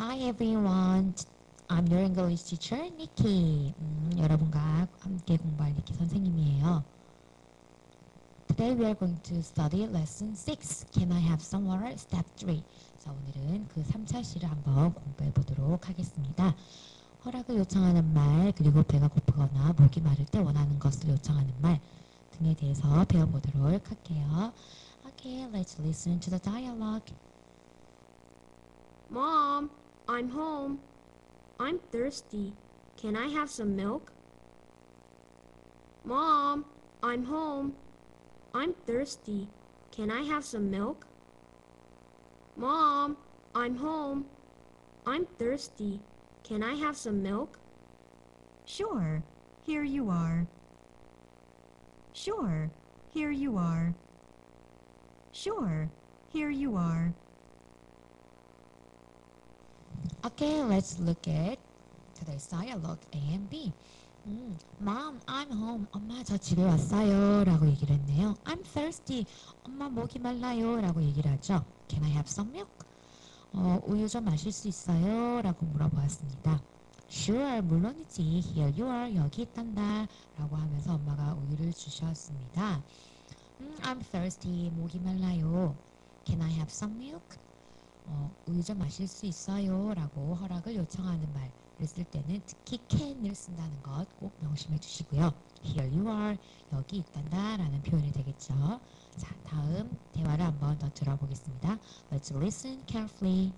Hi everyone. I'm your English teacher, Nikki. 음, 여러분과 함께 공부할 니키 선생님이에요. Today we are going to study lesson 6. Can I have some water? Step 3. 자, 오늘은 그 3차 시를 한번 공부해 보도록 하겠습니다. 허락을 요청하는 말, 그리고 배가 고프거나 목이 마를 때 원하는 것을 요청하는 말 등에 대해서 배워보도록 할게요. Okay, let's listen to the dialogue. Mom, I'm home. I'm thirsty. Can I have some milk? Mom, I'm home. I'm thirsty. Can I have some milk? Mom, I'm home. I'm thirsty. Can I have some milk? Sure, here you are. Sure, here you are. Sure, here you are. Okay, let's look at today's dialogue A and B. 음, Mom, I'm home. 엄마, 저 집에 왔어요. 라고 얘기를 했네요. I'm thirsty. 엄마, 목이 말라요. 라고 얘기를 하죠. Can I have some milk? 어, 우유 좀 마실 수 있어요? 라고 물어보았습니다. Sure, 물론이지. Here you are. 여기 있단다. 라고 하면서 엄마가 우유를 주셨습니다. 음, I'm thirsty. 목이 말라요. Can I have some milk? 어, 우유 좀 마실 수 있어요? 라고 허락을 요청하는 말을 쓸 때는 특히 can을 쓴다는 것 꼭 명심해 주시고요. Here you are. 여기 있단다 라는 표현이 되겠죠. 자, 다음 대화를 한번 더 들어보겠습니다. Let's listen carefully.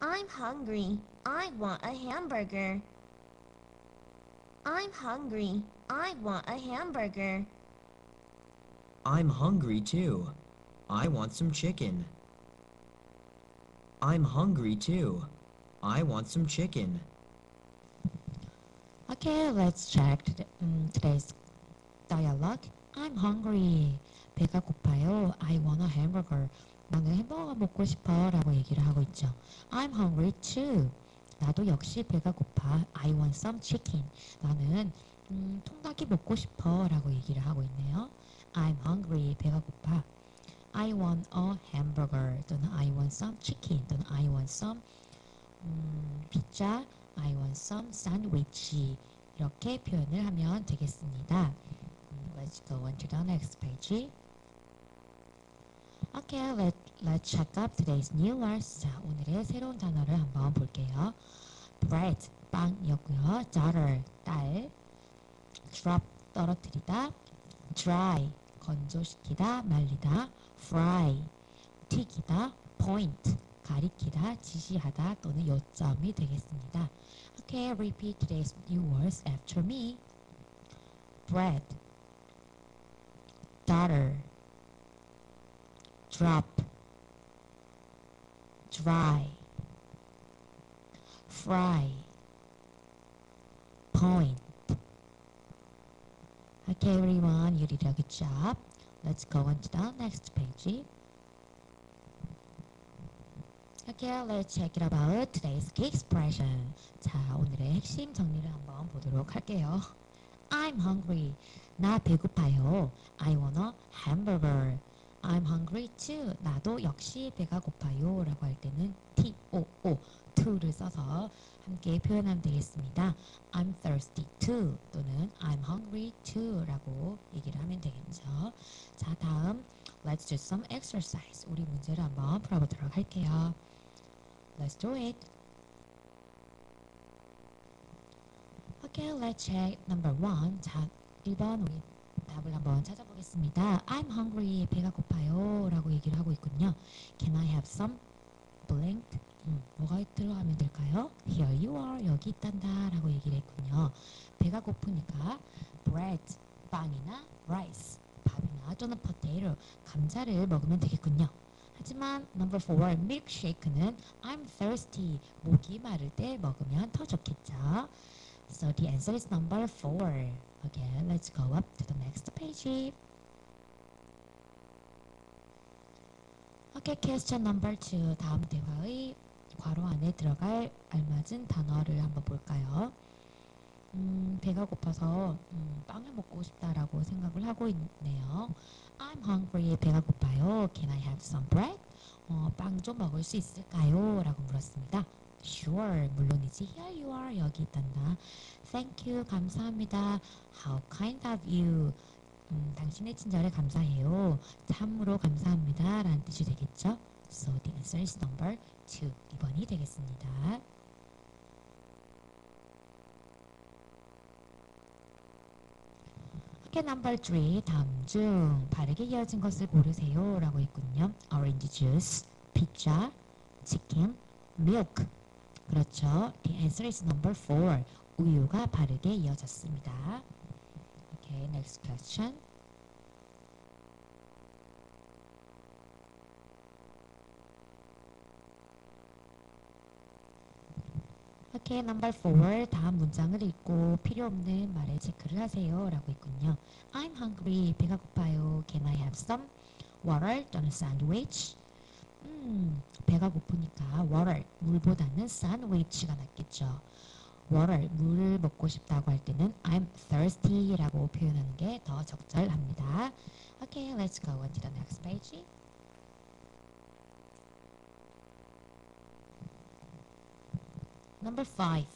I'm hungry. I want a hamburger. I'm hungry. I want a hamburger. I'm hungry too. I want some chicken. I'm hungry too. I want some chicken. Okay, let's check today, 음, today's dialogue. I'm hungry. 배가 고파요. I want a hamburger. 나는 햄버거가 먹고 싶어 라고 얘기를 하고 있죠. I'm hungry too. 나도 역시 배가 고파. I want some chicken. 나는 음, 통닭이 먹고 싶어 라고 얘기를 하고 있네요. I'm hungry. 배가 고파. I want a hamburger 또는 I want some chicken 또는 I want some 음, 피자 I want some sandwich 이렇게 표현을 하면 되겠습니다. 음, Let's go on to the next page. Okay, let, let's check up today's new words. 자, 오늘의 새로운 단어를 한번 볼게요. bread, 빵이었고요. daughter, 딸. drop, 떨어뜨리다. dry, 건조시키다, 말리다. fry, 튀기다. point, 가리키다, 지시하다 또는 요점이 되겠습니다. Okay, repeat today's new words after me. bread, daughter, drop, dry, fry, point. Okay, everyone, you did a good job. Let's go on to the next page. Okay, let's check it about today's key expression. 자, 오늘의 핵심 정리를 한번 보도록 할게요. I'm hungry. 나 배고파요. I want a hamburger. I'm hungry too. 나도 역시 배가 고파요. 라고 할 때는 T-O-O, to를 써서 함께 표현하면 되겠습니다. I'm thirsty too. 또는 I'm hungry too. 라고 얘기를 하면 되겠죠. 자, 다음 Let's do some exercise. 우리 문제를 한번 풀어보도록 할게요. Let's do it. Okay, let's check number one. 자, 1번 우리 답을 한번 찾아보겠습니다. I'm hungry. 배가 고파요. 라고 얘기를 하고 있군요. Can I have some blank? 음, 뭐가 들어가면 될까요? Here you are. 여기 있단다. 라고 얘기를 했군요. 배가 고프니까 bread, 빵이나 rice, 밥이나 또는 potato, 감자를 먹으면 되겠군요. 하지만 number four, milkshake는 I'm thirsty. 목이 마를 때 먹으면 더 좋겠죠. So the answer is number four. Okay, let's go up to the next page. Okay, question number two. 다음 대화의 괄호 안에 들어갈 알맞은 단어를 한번 볼까요? 음, 배가 고파서 음, 빵을 먹고 싶다라고 생각을 하고 있네요. I'm hungry. 배가 고파요. Can I have some bread? 어, 빵 좀 먹을 수 있을까요? 라고 물었습니다. Sure, 물론이지. Here you are. 여기 있단다. Thank you. 감사합니다. How kind of you. 음, 당신의 친절에 감사해요. 참으로 감사합니다. 라는 뜻이 되겠죠. So the answer is number 2. 2번이 되겠습니다. 오케이, number 3. 다음 중 바르게 이어진 것을 고르세요. 라고 있군요. Orange juice, pizza, chicken, milk. 그렇죠. The answer is number 4. 우유가 바르게 이어졌습니다. Okay, next question. 오케이, number 4. 다음 문장을 읽고 필요 없는 말에 체크를 하세요. 라고 있군요. I'm hungry. 배가 고파요. Can I have some water 또는 sandwich? 음, 배가 고프니까 water, 물보다는 sandwich가 낫겠죠. water, 물을 먹고 싶다고 할 때는 I'm thirsty 라고 표현하는 게 더 적절합니다. Okay, let's go on to the next page. Number 5.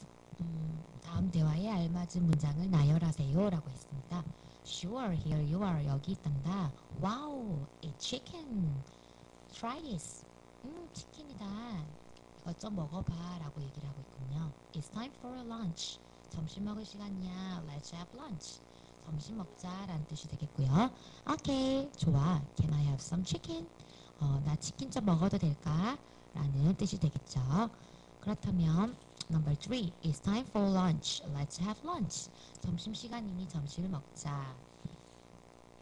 음, 다음 대화에 알맞은 문장을 나열하세요 라고 했습니다. Sure, here you are. 여기 있단다. Wow, a chicken. Try this. 음, 치킨이다. 이것 좀 먹어봐 라고 얘기를 하고 있군요. It's time for lunch. 점심 먹을 시간이야. Let's have lunch. 점심 먹자 라는 뜻이 되겠고요. 오케이, 좋아. Can I have some chicken? 어, 나 치킨 좀 먹어도 될까? 라는 뜻이 되겠죠. 그렇다면 number three, it's time for lunch. Let's have lunch. 점심 시간이니 점심을 먹자.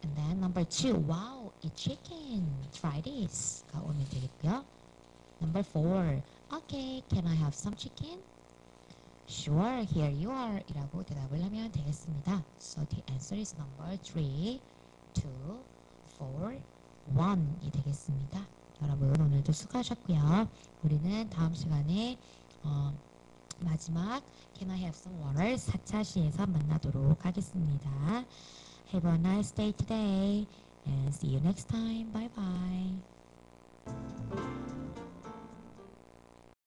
And then number two, wow, a chicken. Try this.가 오면 되겠고요. Number four, okay, can I have some chicken? Sure, here you are. 이라고 대답을 하면 되겠습니다. So the answer is number three, two, four, one이 되겠습니다. 여러분 오늘도 수고하셨고요. 우리는 다음 시간에 어, 마지막 Can I have some water 4차 시에서 만나도록 하겠습니다. Have a nice day today and see you next time. Bye bye.